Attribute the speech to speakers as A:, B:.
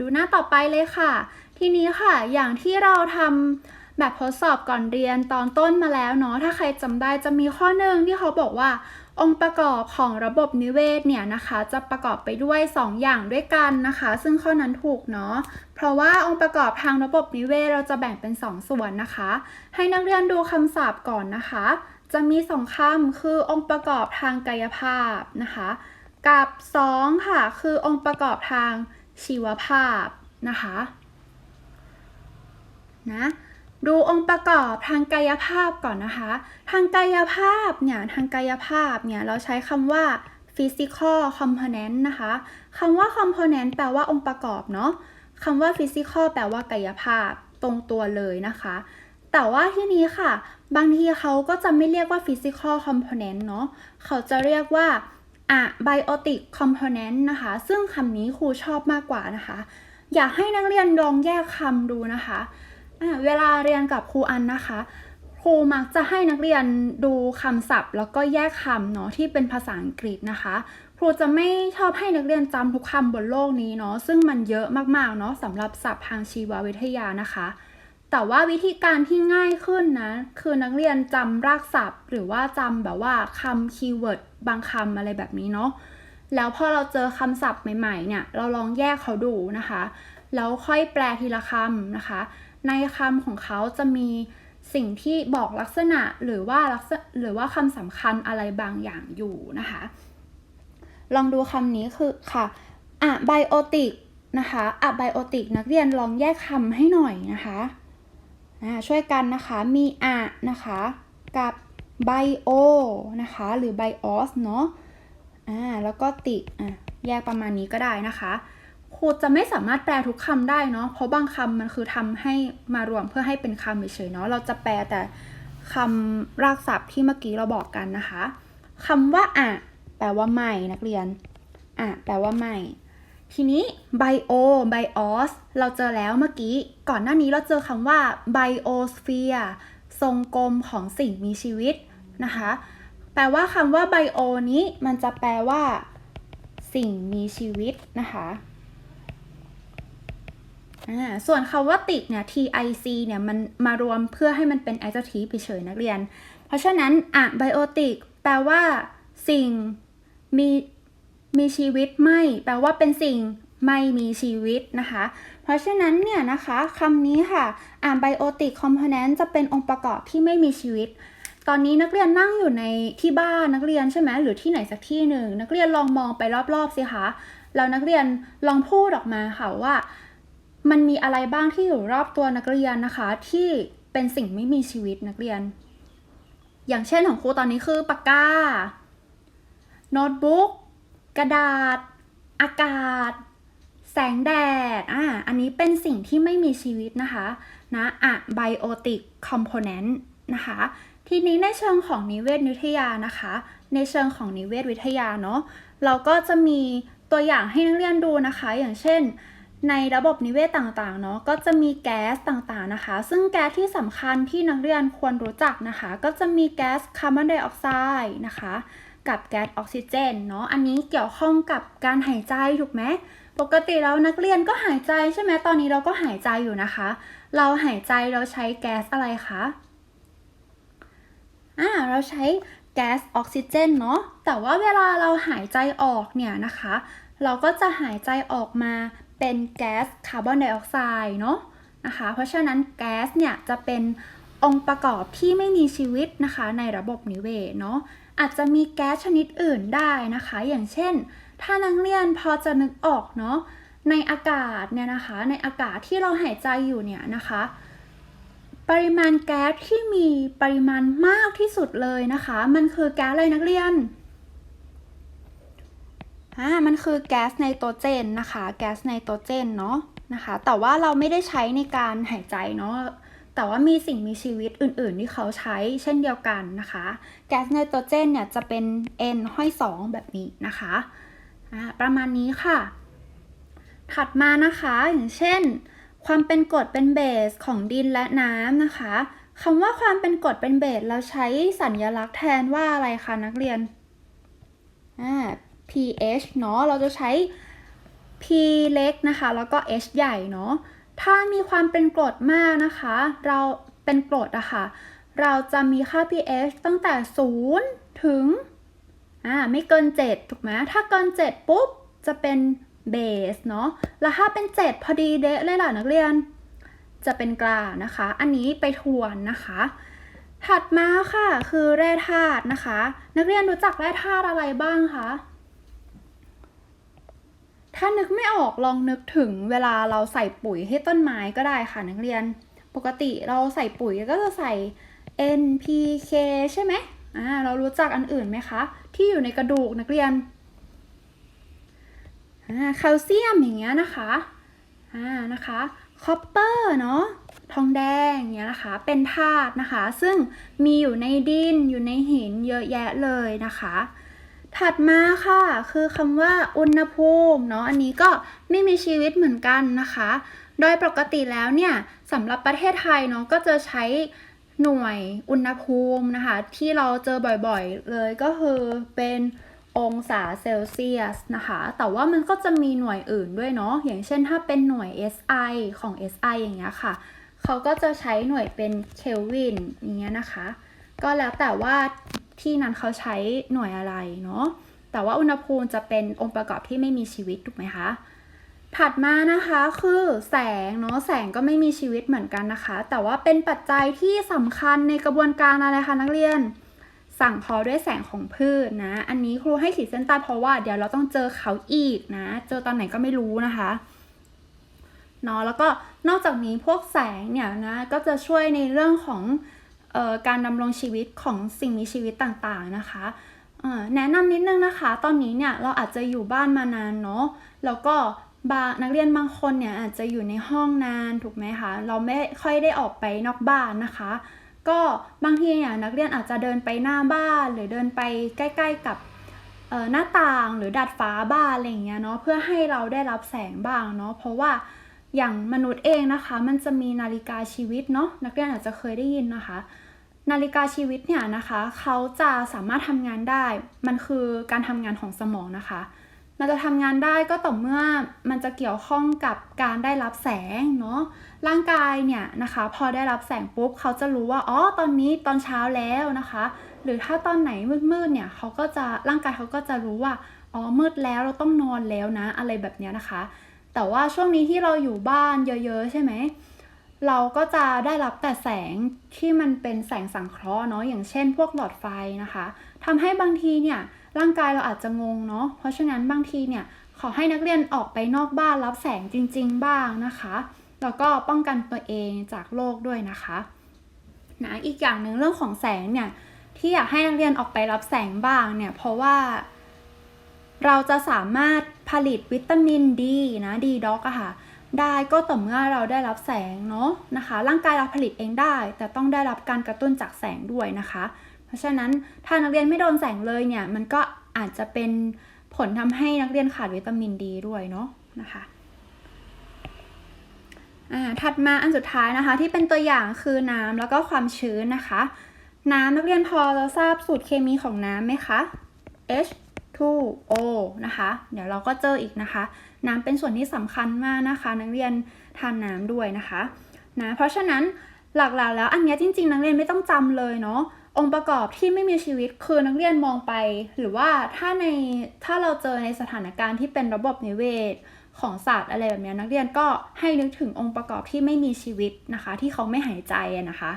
A: ดูหน้าต่อไปเลยค่ะ ทีนี้ค่ะ อย่างที่เราทำแบบทดสอบก่อนเรียนตอนต้นมาแล้วเนาะ ถ้าใครจำได้จะมีข้อหนึ่งที่เขาบอกว่า องค์ประกอบของระบบนิเวศเนี่ยนะคะ จะประกอบไปด้วย 2 อย่างด้วยกันนะคะ ซึ่งข้อนั้นถูกเนาะ เพราะว่าองค์ประกอบทางระบบนิเวศเราจะแบ่งเป็น 2ส่วนนะคะ ให้นักเรียนดูคำศัพท์ก่อนนะคะ จะมีสองคำคือองค์ประกอบทางกายภาพนะคะ กับ 2 ค่ะ คือองค์ประกอบทาง ชีวภาพนะคะนะดูองค์ประกอบทางกายภาพก่อนนะคะ ทางกายภาพเนี่ยทางกายภาพเนี่ยเราใช้คำว่า physical component นะคะคำว่า component แปลว่าองค์ประกอบเนาะคำว่า physical แปลว่ากายภาพตรงตัวเลยนะคะ แต่ว่าที่นี้ค่ะ บางทีเขาก็จะไม่เรียกว่า physical component เนาะเขาจะเรียกว่า อะไบโอติกคอมโพเนนต์นะคะ ซึ่งคำนี้ครูชอบมากกว่านะคะ อยากให้นักเรียนลองแยกคำดูนะคะะเวลาเรียนกับครูอันนะคะ ครูมักจะให้นักเรียนดูคำศัพท์ แล้วก็แยกคำเนาะที่เป็นภาษาอังกฤษนะคะ ครูจะไม่ชอบให้นักเรียนจำทุกคำบนโลกนี้เนาะซึ่งมันเยอะมากๆเนาะสำหรับศัพท์ทางชีววิทยานะคะ แต่ว่าวิธีการที่ง่ายขึ้นนะ คือนักเรียนจำรากศัพท์ หรือว่าจำแบบว่าคำคีย์เวิร์ดบางคำอะไรแบบนี้เนาะแล้วพอเราเจอคำศัพท์ใหม่ๆเนี่ย เราลองแยกเขาดูนะคะ แล้วค่อยแปลทีละคำนะคะ ในคำของเขาจะมีสิ่งที่บอกลักษณะหรือว่าลักษณะหรือว่าคำสำคัญอะไรบางอย่างอยู่นะคะ ลองดูคำนี้คือค่ะอะไบโอติกนะคะอะไบโอติกนักเรียนลองแยกคำให้หน่อยนะคะ ช่วยกันนะคะ มีอะนะคะ กับไบโอนะคะ หรือไบออสเนาะอ่าแล้วก็ติอะแยกประมาณนี้ก็ได้นะคะครูจะไม่สามารถแปลทุกคำได้เนาะ เพราะบางคำมันคือทำให้มารวมเพื่อให้เป็นคำเฉยๆเนาะ เราจะแปลแต่คำรากศัพท์ที่เมื่อกี้เราบอกกันนะคะคำว่าอะแปลว่าใหม่นักเรียนอะแปลว่าใหม่ ทีนี้ bio bios เราเจอแล้วเมื่อกี้ ก่อนหน้านี้เราเจอคำว่า biosphere ทรงกลมของสิ่งมีชีวิตนะคะ แปลว่าคำว่า bio นี้มันจะแปลว่า สิ่งมีชีวิตนะคะส่วนคำว่าติกเนี่ย tic เนี่ยมันมารวมเพื่อให้มันเป็น adjective เฉยนักเรียน เพราะฉะนั้นอะ biotic แปลว่า สิ่งมี มีชีวิตไม่ แปลว่าเป็นสิ่งไม่มีชีวิตนะคะ เพราะฉะนั้นเนี่ยนะคะคำนี้ค่ะ อ่าน biotic component จะเป็นองค์ประกอบที่ไม่มีชีวิต ตอนนี้นักเรียนนั่งอยู่ในที่บ้านนักเรียนใช่ไหมหรือที่ไหนสักที่หนึ่ง นักเรียนลองมองไปรอบๆสิคะแล้วนักเรียนลองพูดออกมาค่ะว่า มันมีอะไรบ้างที่อยู่รอบตัวนักเรียนนะคะ ที่เป็นสิ่งไม่มีชีวิตนักเรียน อย่างเช่นของครูตอนนี้คือปากกาโน้ตบุ๊ก กระดาษ อากาศ แสงแดดอ่าอันนี้เป็นสิ่งที่ไม่มีชีวิตนะคะนะอะไบโอติกคอมโพเนนต์นะคะ ทีนี้ในเชิงของนิเวศวิทยานะคะ ในเชิงของนิเวศวิทยาเนาะเราก็จะมีตัวอย่างให้นักเรียนดูนะคะ อย่างเช่น ในระบบนิเวศต่างๆเนาะก็จะมีแก๊สต่างๆนะคะ ซึ่งแก๊สที่สำคัญที่นักเรียนควรรู้จักนะคะ ก็จะมีแก๊สคาร์บอนไดออกไซด์นะคะ กับแก๊สออกซิเจนเนาะอันนี้เกี่ยวข้องกับการหายใจถูกไหมปกติแล้วนักเรียนก็หายใจใช่ไหมตอนนี้เราก็หายใจอยู่นะคะ เราหายใจเราใช้แก๊สอะไรคะอ่าเราใช้แก๊สออกซิเจนเนาะแต่ว่าเวลาเราหายใจออกเนี่ยนะคะ เราก็จะหายใจออกมาเป็นแก๊สคาร์บอนไดออกไซด์เนาะนะคะ เพราะฉะนั้นแก๊สเนี่ยจะเป็นองค์ประกอบที่ไม่มีชีวิตนะคะในระบบนิเวศเนาะ อาจจะมีแก๊สชนิดอื่นได้นะคะ อย่างเช่น ถ้านักเรียนพอจะนึกออกเนาะในอากาศเนี่ยนะคะ ในอากาศที่เราหายใจอยู่เนี่ยนะคะ ปริมาณแก๊สที่มีปริมาณมากที่สุดเลยนะคะ มันคือแก๊สอะไรนักเรียนอ่ามันคือแก๊สไนโตรเจนนะคะ แก๊สไนโตรเจนเนาะนะคะ แต่ว่าเราไม่ได้ใช้ในการหายใจเนาะ แต่ว่ามีสิ่งมีชีวิตอื่น ๆ ที่เขาใช้เช่นเดียวกันนะคะ แก๊สไนโตรเจนเนี่ยจะเป็น N ห้อย 2 แบบนี้นะคะประมาณนี้ค่ะ ถัดมานะคะอย่างเช่น ความเป็นกรดเป็นเบสของดินและน้ำนะคะคำว่าความเป็นกรดเป็นเบสเราใช้สัญลักษณ์แทนว่าอะไรคะนักเรียน pH เนาะเราจะใช้ P เล็กนะคะ แล้วก็ H ใหญ่เนาะ ถ้ามีความเป็นกรดมากนะคะ เราเป็นกรดอะค่ะ เราจะมีค่า pH ตั้งแต่ 0 ถึง อ่า ไม่เกิน 7 ถูกไหม ถ้าเกิน 7 ปุ๊บ จะเป็นเบสเนาะ แล้วถ้าเป็น 7 พอดีเดะเลยล่ะนักเรียน จะเป็นกลางนะคะ อันนี้ไปทวนนะคะ ถัดมาค่ะ คือแร่ธาตุนะคะ นักเรียนรู้จักแร่ธาตุอะไรบ้างคะ ถ้านึกไม่ออกลองนึกถึงเวลาเราใส่ปุ๋ยให้ต้นไม้ก็ได้ค่ะนักเรียน ปกติเราใส่ปุ๋ยก็จะใส่ NPK ใช่ไหมอ่าเรารู้จักอันอื่นไหมคะ ที่อยู่ในกระดูกนักเรียนอ่าแคลเซียมอย่างเงี้ยนะคะอ่านะคะคอปเปอร์เนาะทองแดงอย่างเงี้ยนะคะ เป็นธาตุนะคะ ซึ่งมีอยู่ในดินอยู่ในหินเยอะแยะเลยนะคะ ถัดมาค่ะ คือคำว่าอุณหภูมิเนาะอันนี้ก็ไม่มีชีวิตเหมือนกันนะคะ โดยปกติแล้วเนี่ยสำหรับประเทศไทยเนาะก็จะใช้หน่วยอุณหภูมินะคะ ที่เราเจอบ่อยๆเลยก็คือเป็นองศาเซลเซียสนะคะ แต่ว่ามันก็จะมีหน่วยอื่นด้วยเนาะอย่างเช่นถ้าเป็นหน่วย SI ของ SI อย่างเงี้ยค่ะ เขาก็จะใช้หน่วยเป็นเคลวินอย่างเงี้ยนะคะ ก็แล้วแต่ว่า ที่นั้นเขาใช้หน่วยอะไรเนาะแต่ว่าอุณหภูมิจะเป็นองค์ประกอบที่ไม่มีชีวิตถูกไหมคะถัดมานะคะคือแสงเนาะแสงก็ไม่มีชีวิตเหมือนกันนะคะ แต่ว่าเป็นปัจจัยที่สำคัญในกระบวนการอะไรคะนักเรียน สั่งพอด้วยแสงของพืชนะ อันนี้ครูให้ขีดเส้นใต้เพราะว่าเดี๋ยวเราต้องเจอเขาอีกนะ เจอตอนไหนก็ไม่รู้นะคะเนาะแล้วก็นอกจากนี้พวกแสงเนี่ยนะก็จะช่วยในเรื่องของ การดำรงชีวิตของสิ่งมีชีวิตต่างๆนะคะแนะนำนิดนึงนะคะ ตอนนี้เนี่ยเราอาจจะอยู่บ้านมานานเนาะแล้วก็บางนักเรียนบางคนเนี่ยอาจจะอยู่ในห้องนานถูกไหมคะเราไม่ค่อยได้ออกไปนอกบ้านนะคะ ก็บางทีเนี่ยนักเรียนอาจจะเดินไปหน้าบ้าน หรือเดินไปใกล้ๆกับหน้าต่างหรือดาดฟ้าบ้านอะไรเงี้ยเนาะเพื่อให้เราได้รับแสงบ้างเนาะเพราะว่าอย่างมนุษย์เองนะคะ มันจะมีนาฬิกาชีวิตเนาะนักเรียนอาจจะเคยได้ยินนะคะ นาฬิกาชีวิตเนี่ยนะคะเขาจะสามารถทำงานได้ มันคือการทำงานของสมองนะคะ มันจะทำงานได้ก็ต่อเมื่อมันจะเกี่ยวข้องกับการได้รับแสงเนาะร่างกายเนี่ยนะคะ พอได้รับแสงปุ๊บเขาจะรู้ว่าอ๋อตอนนี้ตอนเช้าแล้วนะคะ หรือถ้าตอนไหนมืดๆเนี่ยเขาก็จะร่างกายเขาก็จะรู้ว่าอ๋อมืดแล้วเราต้องนอนแล้วนะ อะไรแบบเนี้ยนะคะ แต่ว่าช่วงนี้ที่เราอยู่บ้านเยอะ ๆ ใช่ไหม เราก็จะได้รับแต่แสงที่มันเป็นแสงสังเคราะห์เนาะอย่างเช่น พวกหลอดไฟนะคะทำให้บางทีเนี่ยร่างกายเราอาจจะงงเนาะเพราะฉะนั้นบางทีเนี่ยขอให้นักเรียนออกไปนอกบ้านรับแสงจริง ๆ บ้างนะคะ แล้วก็ป้องกันตัวเองจากโรคด้วยนะคะนะอีกอย่างหนึ่งเรื่องของแสงเนี่ยที่อยากให้นักเรียนออกไปรับแสงบ้างเนี่ยเพราะว่าเราจะสามารถผลิตวิตามินดีนะดีด็อกอะค่ะ ได้ก็ต่อเมื่อเราได้รับแสงเนาะนะคะ ร่างกายเราผลิตเองได้ แต่ต้องได้รับการกระตุ้นจากแสงด้วยนะคะ เพราะฉะนั้นถ้านักเรียนไม่โดนแสงเลยเนี่ยมันก็อาจจะเป็นผลทำให้นักเรียนขาดวิตามินดีด้วยเนาะนะคะอ่าถัดมาอันสุดท้ายนะคะ ที่เป็นตัวอย่างคือน้ำแล้วก็ความชื้นนะคะ น้ำนักเรียนพอจะทราบสูตรเคมีของน้ำไหมคะ H2O นะคะ เดี๋ยวเราก็เจออีกนะคะ น้ำเป็นส่วนที่สำคัญมากนะคะ นักเรียนทานน้ำด้วยนะคะนะเพราะฉะนั้นหลักๆแล้วอันนี้จริงๆ นักเรียนไม่ต้องจำเลยเนาะองค์ประกอบที่ไม่มีชีวิตคือนักเรียนมองไป หรือว่าถ้าในถ้าเราเจอในสถานการณ์ที่เป็นระบบนิเวศของสัตว์อะไรแบบนี้นักเรียนก็ให้นึกถึงองค์ประกอบที่ไม่มีชีวิตนะคะ ที่เขาไม่หายใจนะคะ